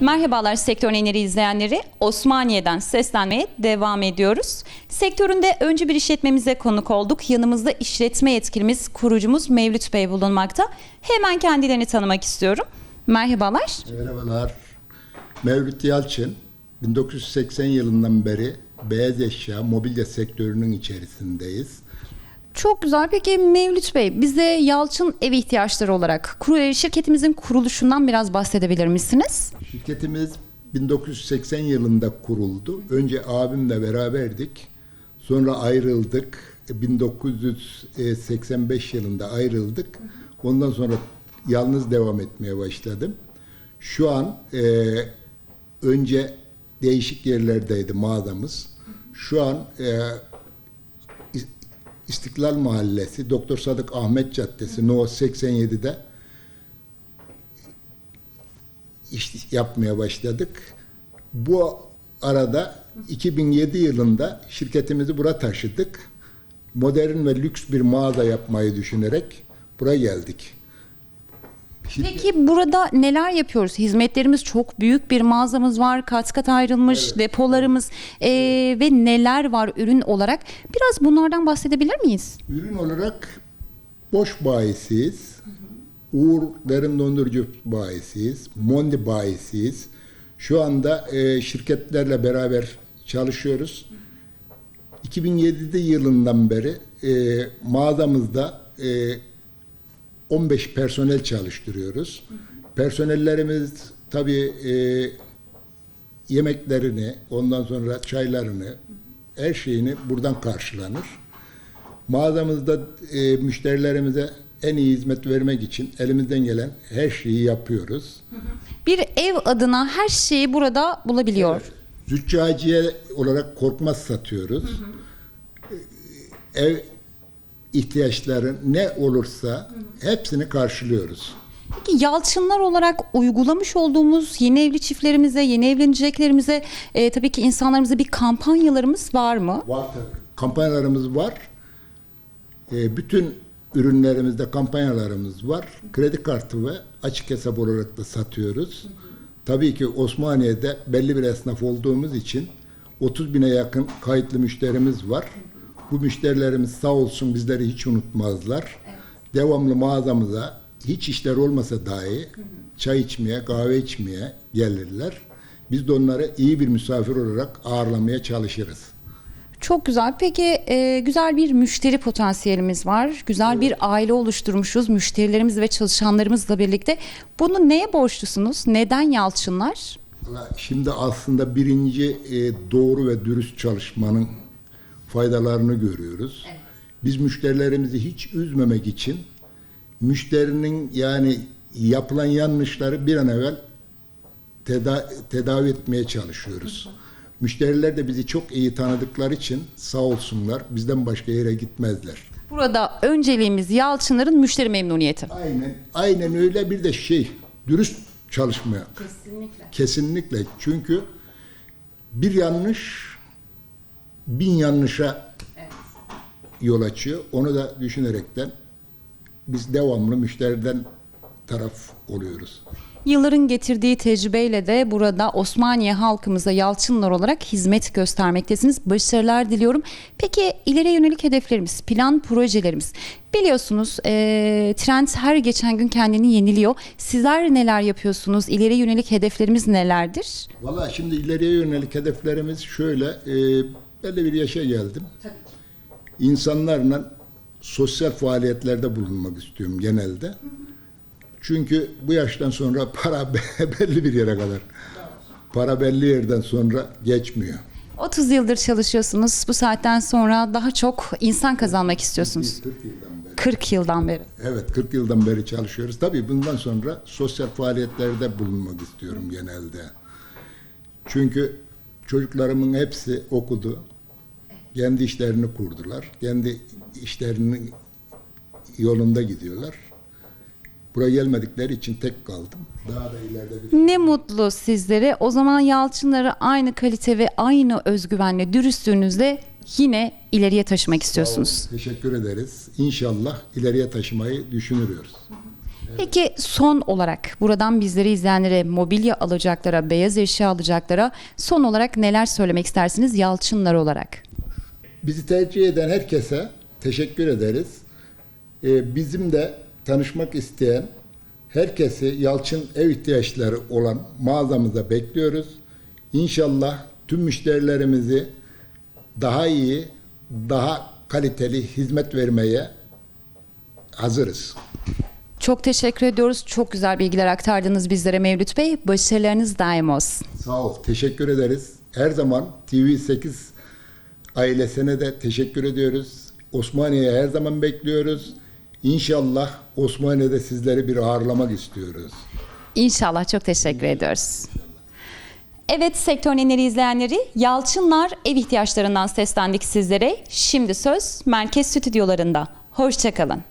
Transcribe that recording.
Merhabalar sektör eneri izleyenleri. Osmaniye'den seslenmeye devam ediyoruz. Sektöründe önce bir işletmemize konuk olduk. Yanımızda işletme yetkilimiz, kurucumuz Mevlüt Bey bulunmakta. Hemen kendilerini tanımak istiyorum. Merhabalar. Merhabalar. Mevlüt Yalçın. 1980 yılından beri beyaz eşya, mobilya sektörünün içerisindeyiz. Çok güzel. Peki Mevlüt Bey bize Yalçın ev ihtiyaçları olarak şirketimizin kuruluşundan biraz bahsedebilir misiniz? Şirketimiz 1980 yılında kuruldu. Önce abimle beraberdik. Sonra ayrıldık. E, 1985 yılında ayrıldık. Ondan sonra yalnız devam etmeye başladım. Şu an e, önce değişik yerlerdeydi mağazamız. Şu an e, İstiklal Mahallesi, Doktor Sadık Ahmet Caddesi, No 87'de iş yapmaya başladık. Bu arada 2007 yılında şirketimizi buraya taşıdık. Modern ve lüks bir mağaza yapmayı düşünerek buraya geldik. Peki burada neler yapıyoruz? Hizmetlerimiz çok büyük bir mağazamız var, kat kat ayrılmış depolarımız eee, ve neler var ürün olarak? Biraz bunlardan bahsedebilir miyiz? Ürün olarak boş bayisiyiz. Uğur derin dondurucu bayisiyiz. Mondi bayisiyiz. Şu anda e, şirketlerle beraber çalışıyoruz. 2007 yılından beri e, mağazamızda e, 15 personel çalıştırıyoruz. Personellerimiz tabii e, yemeklerini, ondan sonra çaylarını, her şeyini buradan karşılanır. Mağazamızda e, müşterilerimize en iyi hizmet vermek için elimizden gelen her şeyi yapıyoruz. Bir ev adına her şeyi burada bulabiliyor. Züccaciye olarak korkmaz satıyoruz. Ev ihtiyaçları ne olursa hepsini karşılıyoruz. Peki Yalçınlar olarak uygulamış olduğumuz yeni evli çiftlerimize, yeni evleneceklerimize eee, tabii ki insanlarımıza bir kampanyalarımız var mı? Var tabii. Kampanyalarımız var. E, bütün ürünlerimizde kampanyalarımız var. Kredi kartı ve açık hesap olarak da satıyoruz. Tabii ki Osmaniye'de belli bir esnaf olduğumuz için 30 bine yakın kayıtlı müşterimiz var. Bu müşterilerimiz sağ olsun bizleri hiç unutmazlar. Devamlı mağazamıza hiç işler olmasa dahi çay içmeye, kahve içmeye gelirler. Biz de onları iyi bir misafir olarak ağırlamaya çalışırız. Çok güzel. Peki e, güzel bir müşteri potansiyelimiz var. Güzel bir aile oluşturmuşuz müşterilerimiz ve çalışanlarımızla birlikte. Bunu neye borçlusunuz? Neden Yalçınlar? Şimdi aslında birinci e, doğru ve dürüst çalışmanın faydalarını görüyoruz. Biz müşterilerimizi hiç üzmemek için müşterinin yani yapılan yanlışları bir an evvel teda- tedavi etmeye çalışıyoruz. Müşteriler de bizi çok iyi tanıdıkları için sağ olsunlar bizden başka yere gitmezler. Burada önceliğimiz Yalçınların müşteri memnuniyeti. Aynen, aynen öyle bir de şey, dürüst çalışmaya. Kesinlikle. Kesinlikle. Çünkü bir yanlış bin yanlışa yol açıyor. Onu da düşünerekten biz devamlı müşteriden taraf oluyoruz. Yılların getirdiği tecrübeyle de burada Osmaniye halkımıza Yalçınlar olarak hizmet göstermektesiniz. Başarılar diliyorum. Peki ileriye yönelik hedeflerimiz, plan projelerimiz. Biliyorsunuz eee, trend her geçen gün kendini yeniliyor. Sizler neler yapıyorsunuz? İleriye yönelik hedeflerimiz nelerdir? Valla şimdi ileriye yönelik hedeflerimiz şöyle. E, belli bir yaşa geldim. İnsanlarla sosyal faaliyetlerde bulunmak istiyorum genelde. Çünkü bu yaştan sonra para belli bir yere kadar. Para belli yerden sonra geçmiyor. 30 yıldır çalışıyorsunuz. Bu saatten sonra daha çok insan kazanmak istiyorsunuz. 40 yıldan beri. 40 yıldan beri. Evet 40 yıldan beri çalışıyoruz. Tabii bundan sonra sosyal faaliyetlerde bulunmak istiyorum genelde. Çünkü çocuklarımın hepsi okudu. Kendi işlerini kurdular. Kendi işlerinin yolunda gidiyorlar. Buraya gelmedikleri için tek kaldım. Daha da ileride bir Ne mutlu sizlere. O zaman Yalçınları aynı kalite ve aynı özgüvenle, dürüstlüğünüzle yine ileriye taşımak istiyorsunuz. Teşekkür ederiz. İnşallah ileriye taşımayı düşünürüyoruz. Peki son olarak buradan bizleri izleyenlere, mobilya alacaklara, beyaz eşya alacaklara son olarak neler söylemek istersiniz Yalçınlar olarak? Bizi tercih eden herkese teşekkür ederiz. Ee, bizim de tanışmak isteyen herkesi Yalçın ev ihtiyaçları olan mağazamıza bekliyoruz. İnşallah tüm müşterilerimizi daha iyi, daha kaliteli hizmet vermeye hazırız. Çok teşekkür ediyoruz. Çok güzel bilgiler aktardınız bizlere Mevlüt Bey. Başarılarınız daim olsun. Sağ ol, teşekkür ederiz. Her zaman TV8 ailesine de teşekkür ediyoruz. Osmaniye'ye her zaman bekliyoruz. İnşallah Osmaniye'de sizleri bir ağırlamak istiyoruz. İnşallah çok teşekkür ediyoruz. Evet sektör nenleri izleyenleri Yalçınlar ev ihtiyaçlarından seslendik sizlere. Şimdi söz merkez stüdyolarında. Hoşçakalın.